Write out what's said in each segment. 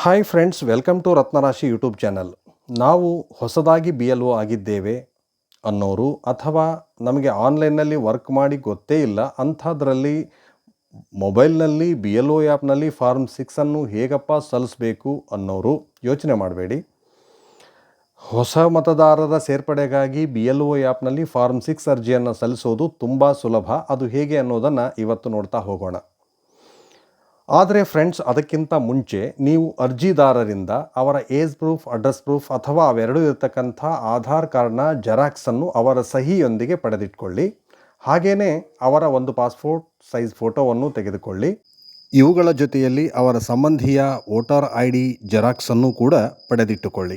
Hi friends welcome to Ratnarashi YouTube channel ನಾವು ಹೊಸದಾಗಿ B L O ಆಗಿದ್ದೇವೆ ಅನ್ನೋರು ಅಥವಾ ನಮಗೆ ಆನ್ಲೈನ್ನಲ್ಲಿ ವರ್ಕ್ ಮಾಡಿ ಗೊತ್ತೇ ಇಲ್ಲ, ಅಂಥದ್ರಲ್ಲಿ ಮೊಬೈಲ್ನಲ್ಲಿ ಬಿ ಎಲ್ ಒ ಆ್ಯಪ್ನಲ್ಲಿ ಫಾರ್ಮ್ ಸಿಕ್ಸನ್ನು ಹೇಗಪ್ಪ ಸಲ್ಲಿಸಬೇಕು ಅನ್ನೋರು ಯೋಚನೆ ಮಾಡಬೇಡಿ. ಹೊಸ ಮತದಾರರ ಸೇರ್ಪಡೆಗಾಗಿ ಬಿ ಎಲ್ ಒ ಆ್ಯಪ್ನಲ್ಲಿ ಫಾರ್ಮ್ ಸಿಕ್ಸ್ ಅರ್ಜಿಯನ್ನು ಸಲ್ಲಿಸೋದು ತುಂಬ ಸುಲಭ. ಅದು ಹೇಗೆ ಅನ್ನೋದನ್ನು ಇವತ್ತು ನೋಡ್ತಾ ಹೋಗೋಣ. ಆದರೆ ಫ್ರೆಂಡ್ಸ್ ಅದಕ್ಕಿಂತ ಮುಂಚೆ ನೀವು ಅರ್ಜಿದಾರರಿಂದ ಅವರ ಏಜ್ ಪ್ರೂಫ್ ಅಡ್ರೆಸ್ ಪ್ರೂಫ್ ಅಥವಾ ಅವೆರಡೂ ಇರತಕ್ಕಂಥ ಆಧಾರ್ ಕಾರ್ಡ್ನ ಜೆರಾಕ್ಸನ್ನು ಅವರ ಸಹಿಯೊಂದಿಗೆ ಪಡೆದಿಟ್ಕೊಳ್ಳಿ. ಹಾಗೆಯೇ ಅವರ ಒಂದು ಪಾಸ್ಪೋರ್ಟ್ ಸೈಜ್ ಫೋಟೋವನ್ನು ತೆಗೆದುಕೊಳ್ಳಿ. ಇವುಗಳ ಜೊತೆಯಲ್ಲಿ ಅವರ ಸಂಬಂಧಿಯ ವೋಟರ್ ಐ ಡಿ ಜೆರಾಕ್ಸನ್ನು ಕೂಡ ಪಡೆದಿಟ್ಟುಕೊಳ್ಳಿ.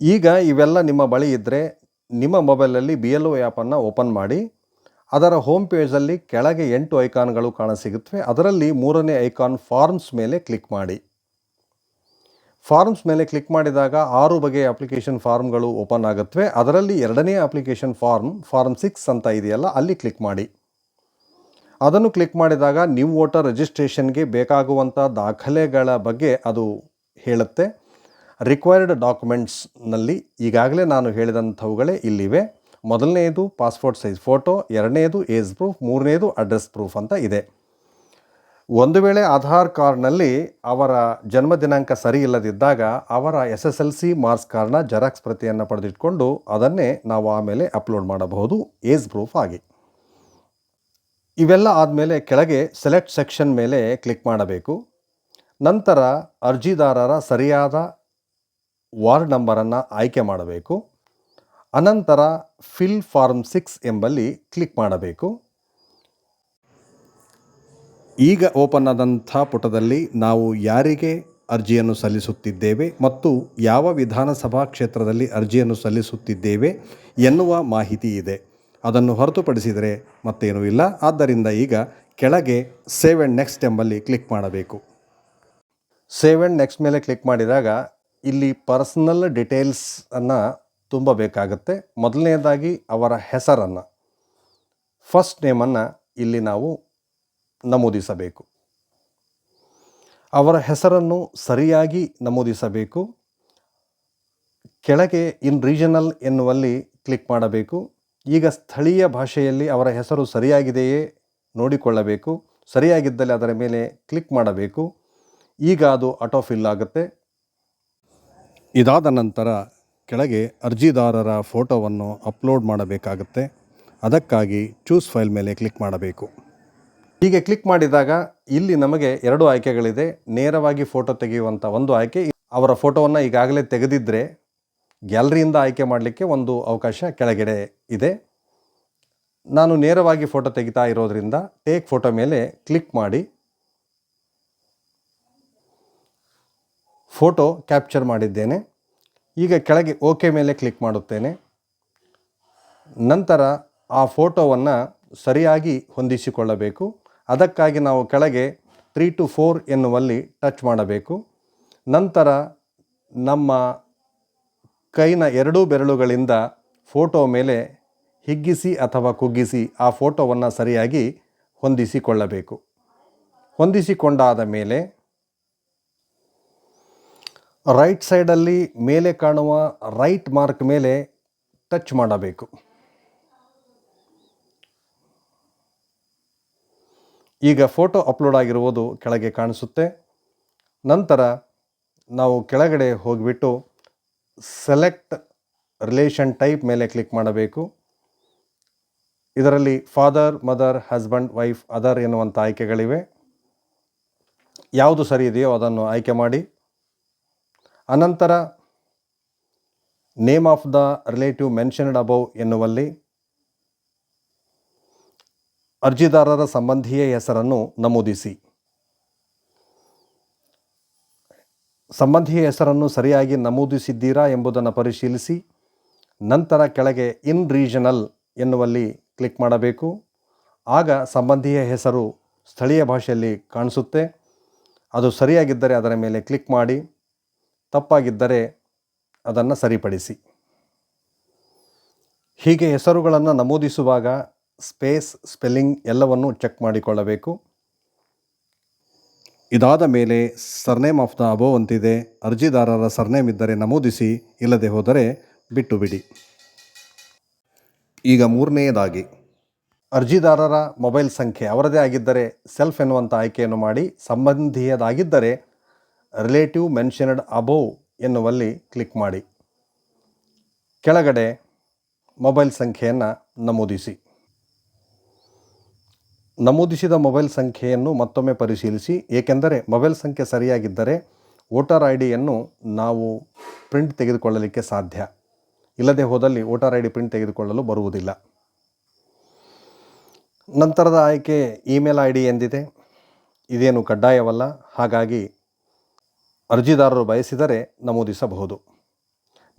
ಈಗ ಇವೆಲ್ಲ ನಿಮ್ಮ ಬಳಿ ಇದ್ದರೆ ನಿಮ್ಮ ಮೊಬೈಲಲ್ಲಿ ಬಿ ಎಲ್ ಒ ಆ್ಯಪನ್ನು ಓಪನ್ ಮಾಡಿ. ಅದರ ಹೋಮ್ ಪೇಜಲ್ಲಿ ಕೆಳಗೆ ಎಂಟು ಐಕಾನ್ಗಳು ಕಾಣಸಿಗುತ್ತವೆ ಅದರಲ್ಲಿ ಮೂರನೇ ಐಕಾನ್ ಫಾರ್ಮ್ಸ್ ಮೇಲೆ ಕ್ಲಿಕ್ ಮಾಡಿ. ಫಾರ್ಮ್ಸ್ ಮೇಲೆ ಕ್ಲಿಕ್ ಮಾಡಿದಾಗ ಆರು ಬಗೆಯ ಅಪ್ಲಿಕೇಶನ್ ಫಾರ್ಮ್ಗಳು ಓಪನ್ ಆಗುತ್ತವೆ ಅದರಲ್ಲಿ ಎರಡನೇ ಅಪ್ಲಿಕೇಶನ್ ಫಾರ್ಮ್ ಫಾರ್ಮ್ ಸಿಕ್ಸ್ ಅಂತ ಇದೆಯಲ್ಲ, ಅಲ್ಲಿ ಕ್ಲಿಕ್ ಮಾಡಿ. ಅದನ್ನು ಕ್ಲಿಕ್ ಮಾಡಿದಾಗ ನ್ಯೂ ವೋಟರ್ ರಿಜಿಸ್ಟ್ರೇಷನ್ಗೆ ಬೇಕಾಗುವಂಥ ದಾಖಲೆಗಳ ಬಗ್ಗೆ ಅದು ಹೇಳುತ್ತೆ. ರಿಕ್ವೈರ್ಡ್ ಡಾಕ್ಯುಮೆಂಟ್ಸ್ನಲ್ಲಿ ಈಗಾಗಲೇ ನಾನು ಹೇಳಿದಂಥವುಗಳೇ ಇಲ್ಲಿವೆ. ಮೊದಲನೆಯದು ಪಾಸ್ಪೋರ್ಟ್ ಸೈಜ್ ಫೋಟೋ, ಎರಡನೇದು ಏಜ್ ಪ್ರೂಫ್, ಮೂರನೇದು ಅಡ್ರೆಸ್ ಪ್ರೂಫ್ ಅಂತ ಇದೆ. ಒಂದು ವೇಳೆ ಆಧಾರ್ ಕಾರ್ಡ್ನಲ್ಲಿ ಅವರ ಜನ್ಮ ದಿನಾಂಕ ಸರಿ ಇಲ್ಲದಿದ್ದಾಗ ಅವರ S S L C marks ಕಾರ್ಡ್ನ ಜೆರಾಕ್ಸ್ ಪ್ರತಿಯನ್ನು ಪಡೆದಿಟ್ಕೊಂಡು ಅದನ್ನೇ ನಾವು ಆಮೇಲೆ ಅಪ್ಲೋಡ್ ಮಾಡಬಹುದು, ಏಜ್ ಪ್ರೂಫ್ ಆಗಿ. ಇವೆಲ್ಲ ಆದಮೇಲೆ ಕೆಳಗೆ ಸೆಲೆಕ್ಟ್ ಸೆಕ್ಷನ್ ಮೇಲೆ ಕ್ಲಿಕ್ ಮಾಡಬೇಕು. ನಂತರ ಅರ್ಜಿದಾರರ ಸರಿಯಾದ ವಾರ್ಡ್ ನಂಬರನ್ನು ಆಯ್ಕೆ ಮಾಡಬೇಕು. ಅನಂತರ ಫಿಲ್ ಫಾರ್ಮ್ ಸಿಕ್ಸ್ ಎಂಬಲ್ಲಿ ಕ್ಲಿಕ್ ಮಾಡಬೇಕು. ಈಗ ಓಪನ್ ಆದಂಥ ಪುಟದಲ್ಲಿ ನಾವು ಯಾರಿಗೆ ಅರ್ಜಿಯನ್ನು ಸಲ್ಲಿಸುತ್ತಿದ್ದೇವೆ ಮತ್ತು ಯಾವ ವಿಧಾನಸಭಾ ಕ್ಷೇತ್ರದಲ್ಲಿ ಅರ್ಜಿಯನ್ನು ಸಲ್ಲಿಸುತ್ತಿದ್ದೇವೆ ಎನ್ನುವ ಮಾಹಿತಿ ಇದೆ. ಅದನ್ನು ಹೊರತುಪಡಿಸಿದರೆ ಮತ್ತೇನೂ ಇಲ್ಲ. ಆದ್ದರಿಂದ ಈಗ ಕೆಳಗೆ ಸೇವ್ ಆ್ಯಂಡ್ ನೆಕ್ಸ್ಟ್ ಎಂಬಲ್ಲಿ ಕ್ಲಿಕ್ ಮಾಡಬೇಕು. ಸೇವ್ ಆ್ಯಂಡ್ ನೆಕ್ಸ್ಟ್ ಮೇಲೆ ಕ್ಲಿಕ್ ಮಾಡಿದಾಗ ಇಲ್ಲಿ ಪರ್ಸನಲ್ ಡೀಟೇಲ್ಸನ್ನು ತುಂಬಬೇಕಾಗತ್ತೆ ಮೊದಲನೇದಾಗಿ ಅವರ ಹೆಸರನ್ನು. ಫಸ್ಟ್ ನೇಮನ್ನು ಇಲ್ಲಿ ನಾವು ನಮೂದಿಸಬೇಕು. ಅವರ ಹೆಸರನ್ನು ಸರಿಯಾಗಿ ನಮೂದಿಸಬೇಕು. ಕೆಳಗೆ ಇನ್ ರೀಜನಲ್ ಎನ್ನುವಲ್ಲಿ ಕ್ಲಿಕ್ ಮಾಡಬೇಕು. ಈಗ ಸ್ಥಳೀಯ ಭಾಷೆಯಲ್ಲಿ ಅವರ ಹೆಸರು ಸರಿಯಾಗಿದೆಯೇ ನೋಡಿಕೊಳ್ಳಬೇಕು. ಸರಿಯಾಗಿದ್ದಲ್ಲಿ ಅದರ ಮೇಲೆ ಕ್ಲಿಕ್ ಮಾಡಬೇಕು. ಈಗ ಅದು ಆಟೋ ಫಿಲ್ ಆಗುತ್ತೆ. ಇದಾದ ನಂತರ ಕೆಳಗೆ ಅರ್ಜಿದಾರರ ಫೋಟೋವನ್ನು ಅಪ್ಲೋಡ್ ಮಾಡಬೇಕಾಗುತ್ತೆ. ಅದಕ್ಕಾಗಿ ಚೂಸ್ ಫೈಲ್ ಮೇಲೆ ಕ್ಲಿಕ್ ಮಾಡಬೇಕು. ಹೀಗೆ ಕ್ಲಿಕ್ ಮಾಡಿದಾಗ ಇಲ್ಲಿ ನಮಗೆ ಎರಡು ಆಯ್ಕೆಗಳಿದೆ. ನೇರವಾಗಿ ಫೋಟೋ ತೆಗೆಯುವಂಥ ಒಂದು ಆಯ್ಕೆ, ಅವರ ಫೋಟೋವನ್ನು ಈಗಾಗಲೇ ತೆಗೆದಿದ್ದರೆ ಗ್ಯಾಲರಿಯಿಂದ ಆಯ್ಕೆ ಮಾಡಲಿಕ್ಕೆ ಒಂದು ಅವಕಾಶ ಕೆಳಗಡೆ ಇದೆ. ನಾನು ನೇರವಾಗಿ ಫೋಟೋ ತೆಗಿತಾ ಇರೋದರಿಂದ ಟೇಕ್ ಫೋಟೋ ಮೇಲೆ ಕ್ಲಿಕ್ ಮಾಡಿ, ಫೋಟೋ ಕ್ಯಾಪ್ಚರ್ ಮಾಡಿದ್ದೇನೆ. ಈಗ ಕೆಳಗೆ ಓಕೆ ಮೇಲೆ ಕ್ಲಿಕ್ ಮಾಡುತ್ತೇನೆ. ನಂತರ ಆ ಫೋಟೋವನ್ನು ಸರಿಯಾಗಿ ಹೊಂದಿಸಿಕೊಳ್ಳಬೇಕು. ಅದಕ್ಕಾಗಿ ನಾವು ಕೆಳಗೆ ತ್ರೀ ಟು ಫೋರ್ ಎನ್ನುವಲ್ಲಿ ಟಚ್ ಮಾಡಬೇಕು. ನಂತರ ನಮ್ಮ ಕೈನ ಎರಡೂ ಬೆರಳುಗಳಿಂದ ಫೋಟೋ ಮೇಲೆ ಹಿಗ್ಗಿಸಿ ಅಥವಾ ಕುಗ್ಗಿಸಿ ಆ ಫೋಟೋವನ್ನು ಸರಿಯಾಗಿ ಹೊಂದಿಸಿಕೊಳ್ಳಬೇಕು. ಹೊಂದಿಸಿಕೊಂಡಾದ ಮೇಲೆ ರೈಟ್ ಸೈಡಲ್ಲಿ ಮೇಲೆ ಕಾಣುವ ರೈಟ್ ಮಾರ್ಕ್ ಮೇಲೆ ಟಚ್ ಮಾಡಬೇಕು. ಈಗ ಫೋಟೋ ಅಪ್ಲೋಡ್ ಆಗಿರುವುದು ಕೆಳಗೆ ಕಾಣಿಸುತ್ತೆ. ನಂತರ ನಾವು ಕೆಳಗಡೆ ಹೋಗಿಬಿಟ್ಟು ಸೆಲೆಕ್ಟ್ ರಿಲೇಷನ್ ಟೈಪ್ ಮೇಲೆ ಕ್ಲಿಕ್ ಮಾಡಬೇಕು. ಇದರಲ್ಲಿ father mother husband wife other ಎನ್ನುವಂಥ ಆಯ್ಕೆಗಳಿವೆ. ಯಾವುದು ಸರಿ ಇದೆಯೋ ಅದನ್ನು ಆಯ್ಕೆ ಮಾಡಿ. ಅನಂತರ name of the relative mentioned above ಎನ್ನುವಲ್ಲಿ ಅರ್ಜಿದಾರರ ಸಂಬಂಧಿಯ ಹೆಸರನ್ನು ನಮೂದಿಸಿ. ಸಂಬಂಧಿಯ ಹೆಸರನ್ನು ಸರಿಯಾಗಿ ನಮೂದಿಸಿದ್ದೀರಾ ಎಂಬುದನ್ನು ಪರಿಶೀಲಿಸಿ, ನಂತರ ಕೆಳಗೆ ಇನ್ ರೀಜನಲ್ ಎನ್ನುವಲ್ಲಿ ಕ್ಲಿಕ್ ಮಾಡಬೇಕು. ಆಗ ಸಂಬಂಧಿಯ ಹೆಸರು ಸ್ಥಳೀಯ ಭಾಷೆಯಲ್ಲಿ ಕಾಣಿಸುತ್ತೆ. ಅದು ಸರಿಯಾಗಿದ್ದರೆ ಅದರ ಮೇಲೆ ಕ್ಲಿಕ್ ಮಾಡಿ. ತಪ್ಪಾಗಿದ್ದರೆ ಅದನ್ನು ಸರಿಪಡಿಸಿ. ಹೀಗೆ ಹೆಸರುಗಳನ್ನು ನಮೂದಿಸುವಾಗ ಸ್ಪೇಸ್, ಸ್ಪೆಲ್ಲಿಂಗ್ ಎಲ್ಲವನ್ನೂ ಚೆಕ್ ಮಾಡಿಕೊಳ್ಳಬೇಕು. ಇದಾದ ಮೇಲೆ ಸರ್ನೇಮ್ ಆಫ್ ದ ಅಬೋ ಅಂತಿದೆ. ಅರ್ಜಿದಾರರ ಸರ್ನೇಮ್ ಇದ್ದರೆ ನಮೂದಿಸಿ, ಇಲ್ಲದೆ ಹೋದರೆ ಬಿಟ್ಟು ಬಿಡಿ. ಈಗ ಮೂರನೆಯದಾಗಿ. ಅರ್ಜಿದಾರರ ಮೊಬೈಲ್ ಸಂಖ್ಯೆ ಅವರದೇ ಆಗಿದ್ದರೆ, ಸೆಲ್ಫ್ ಎನ್ನುವಂಥ ಆಯ್ಕೆಯನ್ನು ಮಾಡಿ, ಸಂಬಂಧಿಯದಾಗಿದ್ದರೆ ರಿಲೇಟಿವ್ ಮೆನ್ಷನಡ್ ಅಬೋವ್ ಎನ್ನುವಲ್ಲಿ ಕ್ಲಿಕ್ ಮಾಡಿ. ಕೆಳಗಡೆ ಮೊಬೈಲ್ ಸಂಖ್ಯೆಯನ್ನು ನಮೂದಿಸಿ. ನಮೂದಿಸಿದ ಮೊಬೈಲ್ ಸಂಖ್ಯೆಯನ್ನು ಮತ್ತೊಮ್ಮೆ ಪರಿಶೀಲಿಸಿ, ಏಕೆಂದರೆ ಮೊಬೈಲ್ ಸಂಖ್ಯೆ ಸರಿಯಾಗಿದ್ದರೆ ವೋಟರ್ ಐ ಡಿಯನ್ನು ನಾವು ಪ್ರಿಂಟ್ ತೆಗೆದುಕೊಳ್ಳಲಿಕ್ಕೆ ಸಾಧ್ಯ. ಇಲ್ಲದೆ ಹೋದಲ್ಲಿ ವೋಟರ್ ಐ ಡಿ ಪ್ರಿಂಟ್ ತೆಗೆದುಕೊಳ್ಳಲು ಬರುವುದಿಲ್ಲ. ನಂತರದ ಆಯ್ಕೆ ಇಮೇಲ್ ಐ ಡಿ ಎಂದಿದೆ. ಇದೇನು ಕಡ್ಡಾಯವಲ್ಲ. ಹಾಗಾಗಿ ಅರ್ಜಿದಾರರು ಬಯಸಿದರೆ ನಮೂದಿಸಬಹುದು.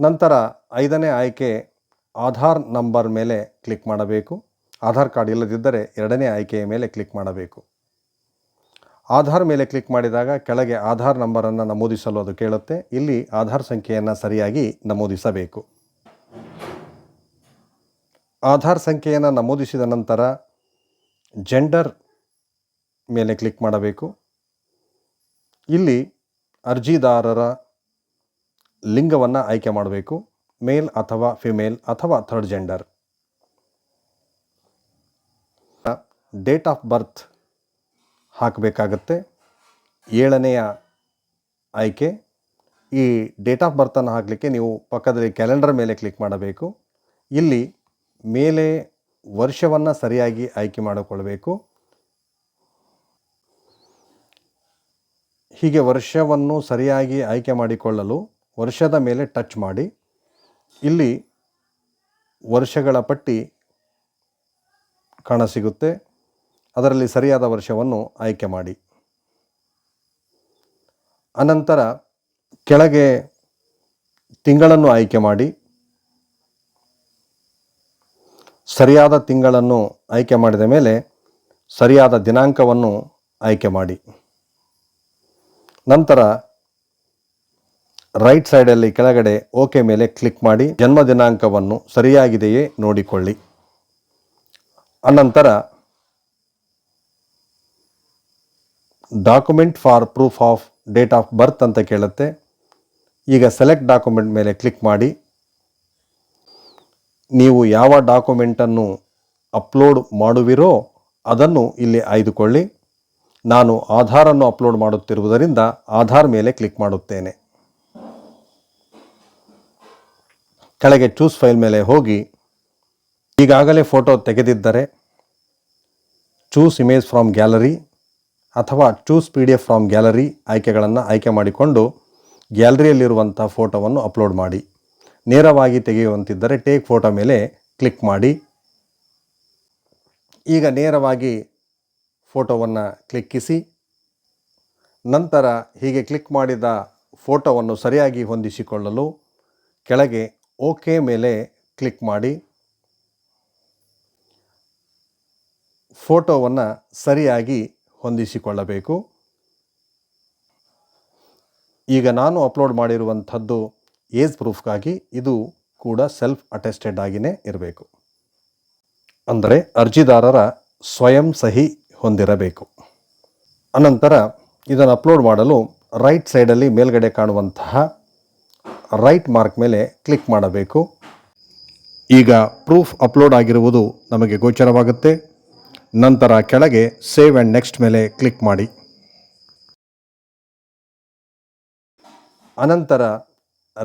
ನಂತರ ಐದನೇ ಆಯ್ಕೆ ಆಧಾರ್ ನಂಬರ್ ಮೇಲೆ ಕ್ಲಿಕ್ ಮಾಡಬೇಕು. ಆಧಾರ್ ಕಾರ್ಡ್ ಇಲ್ಲದಿದ್ದರೆ ಎರಡನೇ ಆಯ್ಕೆಯ ಮೇಲೆ ಕ್ಲಿಕ್ ಮಾಡಬೇಕು. ಆಧಾರ್ ಮೇಲೆ ಕ್ಲಿಕ್ ಮಾಡಿದಾಗ ಕೆಳಗೆ ಆಧಾರ್ ನಂಬರನ್ನು ನಮೂದಿಸಲು ಅದು ಕೇಳುತ್ತೆ. ಇಲ್ಲಿ ಆಧಾರ್ ಸಂಖ್ಯೆಯನ್ನು ಸರಿಯಾಗಿ ನಮೂದಿಸಬೇಕು. ಆಧಾರ್ ಸಂಖ್ಯೆಯನ್ನು ನಮೂದಿಸಿದ ನಂತರ ಜೆಂಡರ್ ಮೇಲೆ ಕ್ಲಿಕ್ ಮಾಡಬೇಕು. ಇಲ್ಲಿ ಅರ್ಜಿದಾರರ ಲಿಂಗವನ್ನು ಆಯ್ಕೆ ಮಾಡಬೇಕು, ಮೇಲ್ ಅಥವಾ ಫಿಮೇಲ್ ಅಥವಾ third gender. Date of birth ಹಾಕಬೇಕಾಗತ್ತೆ. ಏಳನೆಯ ಆಯ್ಕೆ, ಈ ಡೇಟ್ ಆಫ್ ಬರ್ತನ್ನು ಹಾಕಲಿಕ್ಕೆ ನೀವು ಪಕ್ಕದಲ್ಲಿ ಕ್ಯಾಲೆಂಡರ್ ಮೇಲೆ ಕ್ಲಿಕ್ ಮಾಡಬೇಕು. ಇಲ್ಲಿ ಮೇಲೆ ವರ್ಷವನ್ನು ಸರಿಯಾಗಿ ಆಯ್ಕೆ ಮಾಡಿಕೊಳ್ಬೇಕು ಹೀಗೆ ವರ್ಷವನ್ನು ಸರಿಯಾಗಿ ಆಯ್ಕೆ ಮಾಡಿಕೊಳ್ಳಲು ವರ್ಷದ ಮೇಲೆ ಟಚ್ ಮಾಡಿ. ಇಲ್ಲಿ ವರ್ಷಗಳ ಪಟ್ಟಿ ಕಾಣಸಿಗುತ್ತೆ ಅದರಲ್ಲಿ ಸರಿಯಾದ ವರ್ಷವನ್ನು ಆಯ್ಕೆ ಮಾಡಿ. ಅನಂತರ ಕೆಳಗೆ ತಿಂಗಳನ್ನು ಆಯ್ಕೆ ಮಾಡಿ. ಸರಿಯಾದ ತಿಂಗಳನ್ನು ಆಯ್ಕೆ ಮಾಡಿದ ಮೇಲೆ ಸರಿಯಾದ ದಿನಾಂಕವನ್ನು ಆಯ್ಕೆ ಮಾಡಿ. ನಂತರ ರೈಟ್ ಸೈಡಲ್ಲಿ ಕೆಳಗಡೆ ಓಕೆ ಮೇಲೆ ಕ್ಲಿಕ್ ಮಾಡಿ ಜನ್ಮ ದಿನಾಂಕವನ್ನು ಸರಿಯಾಗಿದೆಯೇ ನೋಡಿಕೊಳ್ಳಿ. ಅನಂತರ document for proof of date of birth ಅಂತ ಕೇಳುತ್ತೆ. ಈಗ ಸೆಲೆಕ್ಟ್ ಡಾಕ್ಯುಮೆಂಟ್ ಮೇಲೆ ಕ್ಲಿಕ್ ಮಾಡಿ. ನೀವು ಯಾವ ಡಾಕ್ಯುಮೆಂಟನ್ನು ಅಪ್ಲೋಡ್ ಮಾಡುವಿರೋ ಅದನ್ನು ಇಲ್ಲಿ ಆಯ್ದುಕೊಳ್ಳಿ. ನಾನು ಆಧಾರನ್ನು ಅಪ್ಲೋಡ್ ಮಾಡುತ್ತಿರುವುದರಿಂದ ಆಧಾರ್ ಮೇಲೆ ಕ್ಲಿಕ್ ಮಾಡುತ್ತೇನೆ. ಕೆಳಗೆ ಚೂಸ್ ಫೈಲ್ ಮೇಲೆ ಹೋಗಿ, ಈಗಾಗಲೇ ಫೋಟೋ ತೆಗೆದಿದ್ದರೆ ಚೂಸ್ ಇಮೇಜ್ ಫ್ರಾಮ್ ಗ್ಯಾಲರಿ ಅಥವಾ choose P D F from gallery ಆಯ್ಕೆಗಳನ್ನು ಆಯ್ಕೆ ಮಾಡಿಕೊಂಡು ಗ್ಯಾಲರಿಯಲ್ಲಿರುವಂಥ ಫೋಟೋವನ್ನು ಅಪ್ಲೋಡ್ ಮಾಡಿ. ನೇರವಾಗಿ ತೆಗೆಯುವಂತಿದ್ದರೆ ಟೇಕ್ ಫೋಟೋ ಮೇಲೆ ಕ್ಲಿಕ್ ಮಾಡಿ. ಈಗ ನೇರವಾಗಿ ಫೋಟೋವನ್ನು ಕ್ಲಿಕ್ಕಿಸಿ. ನಂತರ ಹೀಗೆ ಕ್ಲಿಕ್ ಮಾಡಿದ ಫೋಟೋವನ್ನು ಸರಿಯಾಗಿ ಹೊಂದಿಸಿಕೊಳ್ಳಲು ಕೆಳಗೆ ಓಕೆ ಮೇಲೆ ಕ್ಲಿಕ್ ಮಾಡಿ. ಫೋಟೋವನ್ನು ಸರಿಯಾಗಿ ಹೊಂದಿಸಿಕೊಳ್ಳಬೇಕು. ಈಗ ನಾನು ಅಪ್ಲೋಡ್ ಮಾಡಿರುವಂಥದ್ದು ಏಜ್ ಪ್ರೂಫ್ಗಾಗಿ, ಇದು ಕೂಡ ಸೆಲ್ಫ್ ಅಟೆಸ್ಟೆಡ್ ಆಗಿಯೇ ಇರಬೇಕು. ಅಂದರೆ ಅರ್ಜಿದಾರರ ಸ್ವಯಂ ಸಹಿ ಹೊಂದಿರಬೇಕು. ಅನಂತರ ಇದನ್ನು ಅಪ್ಲೋಡ್ ಮಾಡಲು ರೈಟ್ ಸೈಡಲ್ಲಿ ಮೇಲ್ಗಡೆ ಕಾಣುವಂತಹ ರೈಟ್ ಮಾರ್ಕ್ ಮೇಲೆ ಕ್ಲಿಕ್ ಮಾಡಬೇಕು. ಈಗ ಪ್ರೂಫ್ ಅಪ್ಲೋಡ್ ಆಗಿರುವುದು ನಮಗೆ ಗೋಚರವಾಗುತ್ತೆ. ನಂತರ ಕೆಳಗೆ ಸೇವ್ ಆ್ಯಂಡ್ ನೆಕ್ಸ್ಟ್ ಮೇಲೆ ಕ್ಲಿಕ್ ಮಾಡಿ. ಅನಂತರ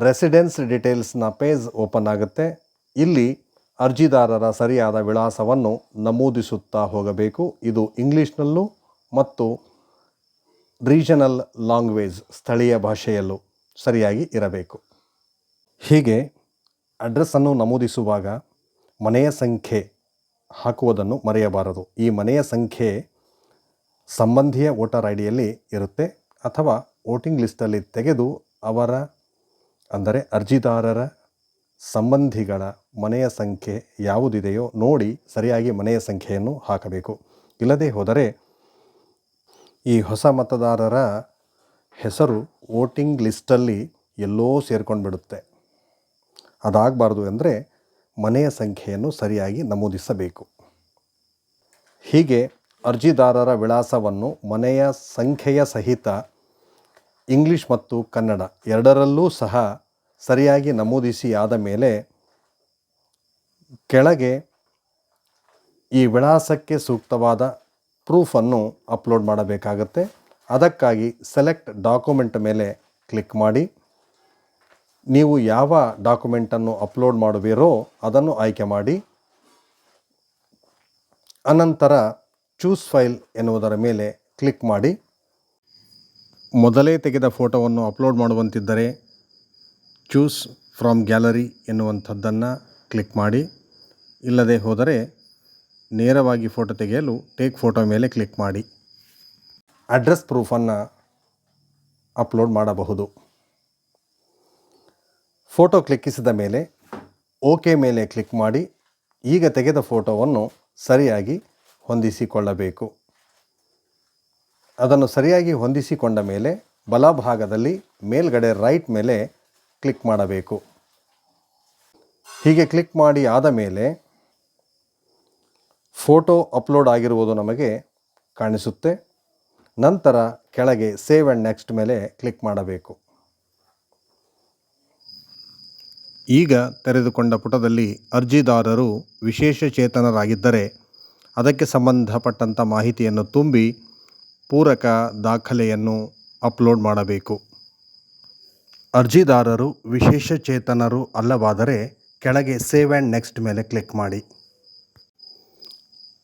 ರೆಸಿಡೆನ್ಸ್ ಡೀಟೇಲ್ಸ್ನ ಪೇಜ್ ಓಪನ್ ಆಗುತ್ತೆ. ಇಲ್ಲಿ ಅರ್ಜಿದಾರರ ಸರಿಯಾದ ವಿಳಾಸವನ್ನು ನಮೂದಿಸುತ್ತಾ ಹೋಗಬೇಕು. ಇದು ಇಂಗ್ಲೀಷ್ನಲ್ಲೂ ಮತ್ತು ರೀಜನಲ್ ಲಾಂಗ್ವೇಜ್ ಸ್ಥಳೀಯ ಭಾಷೆಯಲ್ಲೂ ಸರಿಯಾಗಿ ಇರಬೇಕು. ಹೀಗೆ ಅಡ್ರೆಸ್ಸನ್ನು ನಮೂದಿಸುವಾಗ ಮನೆಯ ಸಂಖ್ಯೆ ಹಾಕುವುದನ್ನು ಮರೆಯಬಾರದು. ಈ ಮನೆಯ ಸಂಖ್ಯೆ ಸಂಬಂಧಿಯ ವೋಟರ್ ಐ ಡಿಯಲ್ಲಿ ಇರುತ್ತೆ ಅಥವಾ ವೋಟಿಂಗ್ ಲಿಸ್ಟಲ್ಲಿ ತೆಗೆದು ಅವರ ಅಂದರೆ ಅರ್ಜಿದಾರರ ಸಂಬಂಧಿಗಳ ಮನೆಯ ಸಂಖ್ಯೆ ಯಾವುದಿದೆಯೋ ನೋಡಿ ಸರಿಯಾಗಿ ಮನೆಯ ಸಂಖ್ಯೆಯನ್ನು ಹಾಕಬೇಕು. ಇಲ್ಲದೇ ಹೋದರೆ ಈ ಹೊಸ ಮತದಾರರ ಹೆಸರು ವೋಟಿಂಗ್ ಲಿಸ್ಟಲ್ಲಿ ಎಲ್ಲೋ ಸೇರ್ಕೊಂಡು ಬಿಡುತ್ತೆ ಅದಾಗಬಾರ್ದು ಅಂದರೆ ಮನೆಯ ಸಂಖ್ಯೆಯನ್ನು ಸರಿಯಾಗಿ ನಮೂದಿಸಬೇಕು. ಹೀಗೆ ಅರ್ಜಿದಾರರ ವಿಳಾಸವನ್ನು ಮನೆಯ ಸಂಖ್ಯೆಯ ಸಹಿತ ಇಂಗ್ಲಿಷ್ ಮತ್ತು ಕನ್ನಡ ಎರಡರಲ್ಲೂ ಸಹ ಸರಿಯಾಗಿ ನಮೂದಿಸಿ ಆದ ಮೇಲೆ ಕೆಳಗೆ ಈ ವಿಳಾಸಕ್ಕೆ ಸೂಕ್ತವಾದ ಪ್ರೂಫನ್ನು ಅಪ್ಲೋಡ್ ಮಾಡಬೇಕಾಗತ್ತೆ. ಅದಕ್ಕಾಗಿ ಸೆಲೆಕ್ಟ್ ಡಾಕ್ಯುಮೆಂಟ್ ಮೇಲೆ ಕ್ಲಿಕ್ ಮಾಡಿ. ನೀವು ಯಾವ ಡಾಕ್ಯುಮೆಂಟನ್ನು ಅಪ್ಲೋಡ್ ಮಾಡುವಿರೋ ಅದನ್ನು ಆಯ್ಕೆ ಮಾಡಿ. ಅನಂತರ ಚೂಸ್ ಫೈಲ್ ಎನ್ನುವುದರ ಮೇಲೆ ಕ್ಲಿಕ್ ಮಾಡಿ. ಮೊದಲೇ ತೆಗೆದ ಫೋಟೋವನ್ನು ಅಪ್ಲೋಡ್ ಮಾಡುವಂತಿದ್ದರೆ ಚೂಸ್ ಫ್ರಾಮ್ ಗ್ಯಾಲರಿ ಎನ್ನುವಂಥದ್ದನ್ನು ಕ್ಲಿಕ್ ಮಾಡಿ. ಇಲ್ಲದೆ ಹೋದರೆ ನೇರವಾಗಿ ಫೋಟೋ ತೆಗೆಯಲು ಟೇಕ್ ಫೋಟೋ ಮೇಲೆ ಕ್ಲಿಕ್ ಮಾಡಿ. ಅಡ್ರೆಸ್ ಪ್ರೂಫನ್ನು ಅಪ್ಲೋಡ್ ಮಾಡಬಹುದು. ಫೋಟೋ ಕ್ಲಿಕ್ಕಿಸಿದ ಮೇಲೆ ಓಕೆ ಮೇಲೆ ಕ್ಲಿಕ್ ಮಾಡಿ. ಈಗ ತೆಗೆದ ಫೋಟೋವನ್ನು ಸರಿಯಾಗಿ ಹೊಂದಿಸಿಕೊಳ್ಳಬೇಕು. ಅದನ್ನು ಸರಿಯಾಗಿ ಹೊಂದಿಸಿಕೊಂಡ ಮೇಲೆ ಬಲಭಾಗದಲ್ಲಿ ಮೇಲ್ಗಡೆ ರೈಟ್ ಮೇಲೆ ಕ್ಲಿಕ್ ಮಾಡಬೇಕು. ಹೀಗೆ ಕ್ಲಿಕ್ ಮಾಡಿ ಆದ ಮೇಲೆ ಫೋಟೋ ಅಪ್ಲೋಡ್ ಆಗಿರುವುದು ನಮಗೆ ಕಾಣಿಸುತ್ತೆ. ನಂತರ ಕೆಳಗೆ ಸೇವ್ ಆ್ಯಂಡ್ ನೆಕ್ಸ್ಟ್ ಮೇಲೆ ಕ್ಲಿಕ್ ಮಾಡಬೇಕು. ಈಗ ತೆರೆದುಕೊಂಡ ಪುಟದಲ್ಲಿ ಅರ್ಜಿದಾರರು ವಿಶೇಷ ಚೇತನರಾಗಿದ್ದರೆ ಅದಕ್ಕೆ ಸಂಬಂಧಪಟ್ಟಂಥ ಮಾಹಿತಿಯನ್ನು ತುಂಬಿ ಪೂರಕ ದಾಖಲೆಯನ್ನು ಅಪ್ಲೋಡ್ ಮಾಡಬೇಕು. ಅರ್ಜಿದಾರರು ವಿಶೇಷ ಚೇತನರು ಅಲ್ಲವಾದರೆ ಕೆಳಗೆ ಸೇವ್ ಆ್ಯಂಡ್ ನೆಕ್ಸ್ಟ್ ಮೇಲೆ ಕ್ಲಿಕ್ ಮಾಡಿ.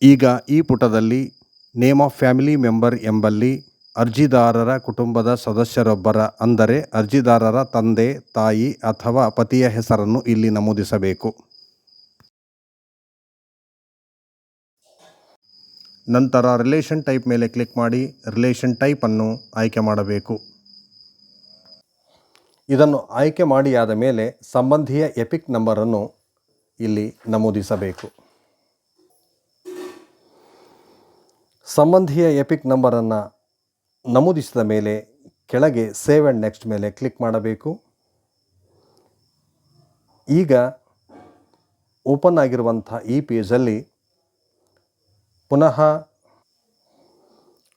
ಈಗ ಈ ಪುಟದಲ್ಲಿ ನೇಮ್ ಆಫ್ ಫ್ಯಾಮಿಲಿ ಮೆಂಬರ್ ಎಂಬಲ್ಲಿ ಅರ್ಜಿದಾರರ ಕುಟುಂಬದ ಸದಸ್ಯರೊಬ್ಬರ ಅಂದರೆ ಅರ್ಜಿದಾರರ ತಂದೆ, ತಾಯಿ ಅಥವಾ ಪತಿಯ ಹೆಸರನ್ನು ಇಲ್ಲಿ ನಮೂದಿಸಬೇಕು. ನಂತರ ರಿಲೇಷನ್ ಟೈಪ್ ಮೇಲೆ ಕ್ಲಿಕ್ ಮಾಡಿ ರಿಲೇಷನ್ ಟೈಪನ್ನು ಆಯ್ಕೆ ಮಾಡಬೇಕು. ಇದನ್ನು ಆಯ್ಕೆ ಮಾಡಿಯಾದ ಮೇಲೆ ಸಂಬಂಧಿಯ ಎಪಿಕ್ ನಂಬರನ್ನು ಇಲ್ಲಿ ನಮೂದಿಸಬೇಕು. ಸಂಬಂಧಿಯ ಎಪಿಕ್ ನಂಬರನ್ನು ನಮೂದಿಸಿದ ಮೇಲೆ ಕೆಳಗೆ ಸೇವ್ ಆ್ಯಂಡ್ ನೆಕ್ಸ್ಟ್ ಮೇಲೆ ಕ್ಲಿಕ್ ಮಾಡಬೇಕು. ಈಗ ಓಪನ್ ಆಗಿರುವಂಥ ಈ ಪೇಜಲ್ಲಿ ಪುನಃ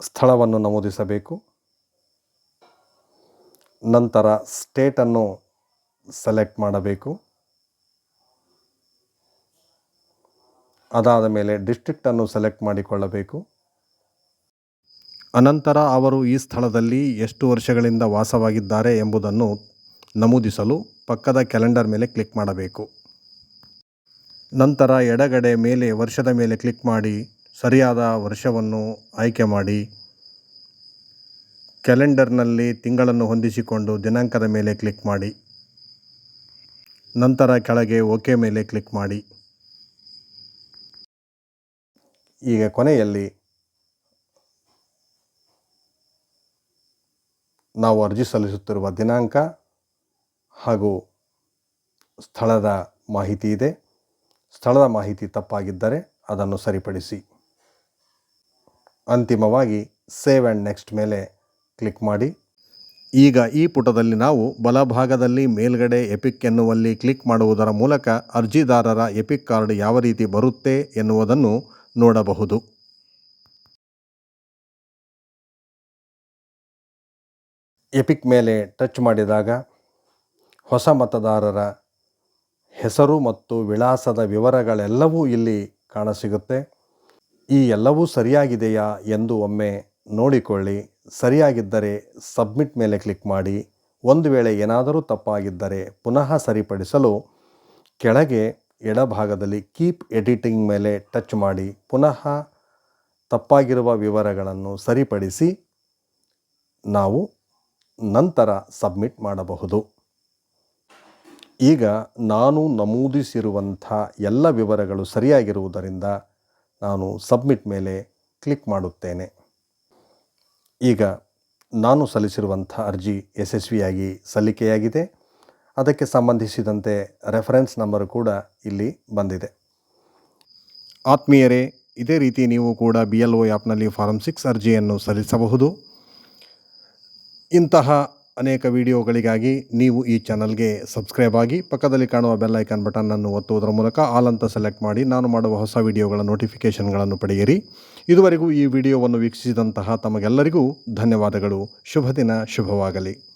ಸ್ಥಳವನ್ನು ನಮೂದಿಸಬೇಕು. ನಂತರ ಸ್ಟೇಟನ್ನು ಸೆಲೆಕ್ಟ್ ಮಾಡಬೇಕು. ಅದಾದ ಮೇಲೆ ಡಿಸ್ಟ್ರಿಕ್ಟನ್ನು ಸೆಲೆಕ್ಟ್ ಮಾಡಿಕೊಳ್ಳಬೇಕು. ಅನಂತರ ಅವರು ಈ ಸ್ಥಳದಲ್ಲಿ ಎಷ್ಟು ವರ್ಷಗಳಿಂದ ವಾಸವಾಗಿದ್ದಾರೆ ಎಂಬುದನ್ನು ನಮೂದಿಸಲು ಪಕ್ಕದ ಕ್ಯಾಲೆಂಡರ್ ಮೇಲೆ ಕ್ಲಿಕ್ ಮಾಡಬೇಕು. ನಂತರ ಎಡಗಡೆ ಮೇಲೆ ವರ್ಷದ ಮೇಲೆ ಕ್ಲಿಕ್ ಮಾಡಿ, ಸರಿಯಾದ ವರ್ಷವನ್ನು ಆಯ್ಕೆ ಮಾಡಿ ಕ್ಯಾಲೆಂಡರ್ನಲ್ಲಿ ತಿಂಗಳನ್ನು ಹೊಂದಿಸಿಕೊಂಡು ದಿನಾಂಕದ ಮೇಲೆ ಕ್ಲಿಕ್ ಮಾಡಿ. ನಂತರ ಕೆಳಗೆ ಓಕೆ ಮೇಲೆ ಕ್ಲಿಕ್ ಮಾಡಿ. ಈಗ ಕೊನೆಯಲ್ಲಿ ನಾವು ಅರ್ಜಿ ಸಲ್ಲಿಸುತ್ತಿರುವ ದಿನಾಂಕ ಹಾಗೂ ಸ್ಥಳದ ಮಾಹಿತಿ ಇದೆ. ಸ್ಥಳದ ಮಾಹಿತಿ ತಪ್ಪಾಗಿದ್ದರೆ ಅದನ್ನು ಸರಿಪಡಿಸಿ. ಅಂತಿಮವಾಗಿ ಸೇವ್ ಆ್ಯಂಡ್ ನೆಕ್ಸ್ಟ್ ಮೇಲೆ ಕ್ಲಿಕ್ ಮಾಡಿ. ಈಗ ಈ ಪುಟದಲ್ಲಿ ನಾವು ಬಲಭಾಗದಲ್ಲಿ ಮೇಲ್ಗಡೆ ಎಪಿಕ್ ಎನ್ನುವಲ್ಲಿ ಕ್ಲಿಕ್ ಮಾಡುವುದರ ಮೂಲಕ ಅರ್ಜಿದಾರರ ಎಪಿಕ್ ಕಾರ್ಡ್ ಯಾವ ರೀತಿ ಬರುತ್ತೆ ಎನ್ನುವುದನ್ನು ನೋಡಬಹುದು. ಎಪಿಕ್ ಮೇಲೆ ಟಚ್ ಮಾಡಿದಾಗ ಹೊಸ ಮತದಾರರ ಹೆಸರು ಮತ್ತು ವಿಳಾಸದ ವಿವರಗಳೆಲ್ಲವೂ ಇಲ್ಲಿ ಕಾಣಸಿಗುತ್ತೆ. ಈ ಎಲ್ಲವೂ ಸರಿಯಾಗಿದೆಯಾ ಎಂದು ಒಮ್ಮೆ ನೋಡಿಕೊಳ್ಳಿ. ಸರಿಯಾಗಿದ್ದರೆ ಸಬ್ಮಿಟ್ ಮೇಲೆ ಕ್ಲಿಕ್ ಮಾಡಿ, ಒಂದು ವೇಳೆ ಏನಾದರೂ ತಪ್ಪಾಗಿದ್ದರೆ ಪುನಃ ಸರಿಪಡಿಸಲು ಕೆಳಗೆ ಎಡಭಾಗದಲ್ಲಿ ಕೀಪ್ ಎಡಿಟಿಂಗ್ ಮೇಲೆ ಟಚ್ ಮಾಡಿ, ಪುನಃ ತಪ್ಪಾಗಿರುವ ವಿವರಗಳನ್ನು ಸರಿಪಡಿಸಿ ನಾವು ನಂತರ ಸಬ್ಮಿಟ್ ಮಾಡಬಹುದು. ಈಗ ನಾನು ನಮೂದಿಸಿರುವಂಥ ಎಲ್ಲ ವಿವರಗಳು ಸರಿಯಾಗಿರುವುದರಿಂದ ನಾನು ಸಬ್ಮಿಟ್ ಮೇಲೆ ಕ್ಲಿಕ್ ಮಾಡುತ್ತೇನೆ. ಈಗ ನಾನು ಸಲ್ಲಿಸಿರುವಂಥ ಅರ್ಜಿ ಯಶಸ್ವಿಯಾಗಿ ಸಲ್ಲಿಕೆಯಾಗಿದೆ. ಅದಕ್ಕೆ ಸಂಬಂಧಿಸಿದಂತೆ ರೆಫರೆನ್ಸ್ ನಂಬರ್ ಕೂಡ ಇಲ್ಲಿ ಬಂದಿದೆ. ಆತ್ಮೀಯರೇ, ಇದೇ ರೀತಿ ನೀವು ಕೂಡ ಬಿ ಎಲ್ ಒ ಆ್ಯಪ್ನಲ್ಲಿ ಫಾರ್ಮ್ ಸಿಕ್ಸ್ ಅರ್ಜಿಯನ್ನು ಸಲ್ಲಿಸಬಹುದು. ಇಂತಹ ಅನೇಕ ವಿಡಿಯೋಗಳಿಗಾಗಿ ನೀವು ಈ ಚಾನಲ್ಗೆ ಸಬ್ಸ್ಕ್ರೈಬ್ ಆಗಿ ಪಕ್ಕದಲ್ಲಿ ಕಾಣುವ ಬೆಲ್ ಐಕಾನ್ ಬಟನ್ನನ್ನು ಒತ್ತುವುದರ ಮೂಲಕ ಆಲ್ ಅಂತ ಸೆಲೆಕ್ಟ್ ಮಾಡಿ ನಾನು ಮಾಡುವ ಹೊಸ ವಿಡಿಯೋಗಳ ನೋಟಿಫಿಕೇಷನ್ಗಳನ್ನು ಪಡೆಯಿರಿ. ಇದುವರೆಗೂ ಈ ವಿಡಿಯೋವನ್ನು ವೀಕ್ಷಿಸಿದಂತಹ ತಮಗೆಲ್ಲರಿಗೂ ಧನ್ಯವಾದಗಳು. ಶುಭ ದಿನ ಶುಭವಾಗಲಿ.